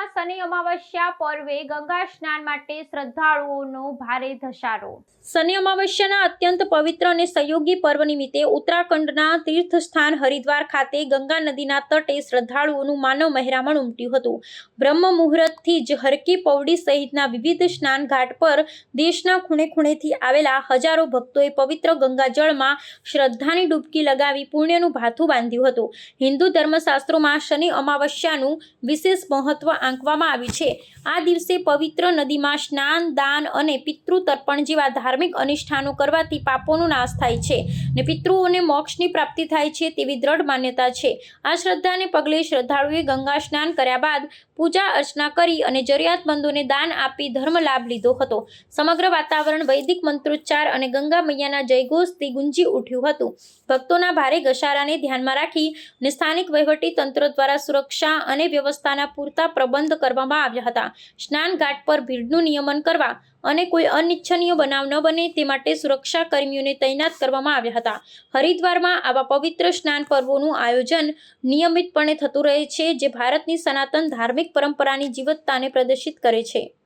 હરિદ્વારમાં શનિ અમાવસ્યા પર્વે ગંગા સ્નાન માટે શ્રદ્ધાળુઓનો ભારે ધસારો. શનિ અમાવસ્યાના અત્યંત પવિત્ર અને સંયોગી પર્વ નિમિત્તે ઉત્તરાખંડના તીર્થસ્થાન હરિદ્વાર ખાતે ગંગા નદીના તટે શ્રદ્ધાળુઓનું માનવ મહેરામણ ઉમટ્યું હતું. બ્રહ્મ મુહૂર્તથી જ હરકી પૌડી સહિતના વિવિધ સ્નાન ઘાટ પર દેશના ખૂણે ખૂણેથી આવેલા હજારો ભક્તોએ પવિત્ર ગંગાજળમાં શ્રદ્ધાની ડૂબકી લગાવી પુણ્યનું ભાથું બાંધ્યું હતું. હિન્દુ ધર્મશાસ્ત્રોમાં શનિ અમાવસ્યાનું વિશેષ મહત્વ આંકવામાં આવી છે. આ દિવસે પવિત્ર નદીમાં સ્નાન, દાન અને પિતૃ તર્પણ જેવા ધાર્મિક અનિષ્ઠાનો કરવાથી પાપોનો નાશ થાય છે ને પિતૃઓને મોક્ષની પ્રાપ્તિ થાય છે તેવી દ્રઢ માન્યતા છે. આ શ્રદ્ધાને પગલે શ્રદ્ધાળુએ ગંગા સ્નાન કર્યા બાદ પૂજા અર્ચના કરી અને જરૂરિયાતમંદોને દાન આપી ધર્મ લાભ લીધો હતો. સમગ્ર વાતાવરણ વૈદિક મંત્રોચ્ચાર અને ગંગા મૈયાના જયઘોષથી ગુંજી ઉઠ્યું હતું. ભક્તોના ભારે ઘસારાને ધ્યાનમાં રાખી અને સ્થાનિક વહીવટી તંત્ર દ્વારા સુરક્ષા અને વ્યવસ્થાના પૂરતા પ્રબંધ કરવામાં આવ્યા હતા. સ્નાન ઘાટ પર ભીડનું નિયમન કરવા અને કોઈ અનિચ્છનીય બનાવ ન બને તે માટે સુરક્ષા કર્મીઓને તૈનાત કરવામાં આવ્યા હતા. હરિદ્વારમાં આવા પવિત્ર સ્નાન પર્વોનું આયોજન નિયમિતપણે થતું રહે છે, જે ભારતની સનાતન ધાર્મિક પરંપરાની જીવતતાને પ્રદર્શિત કરે છે.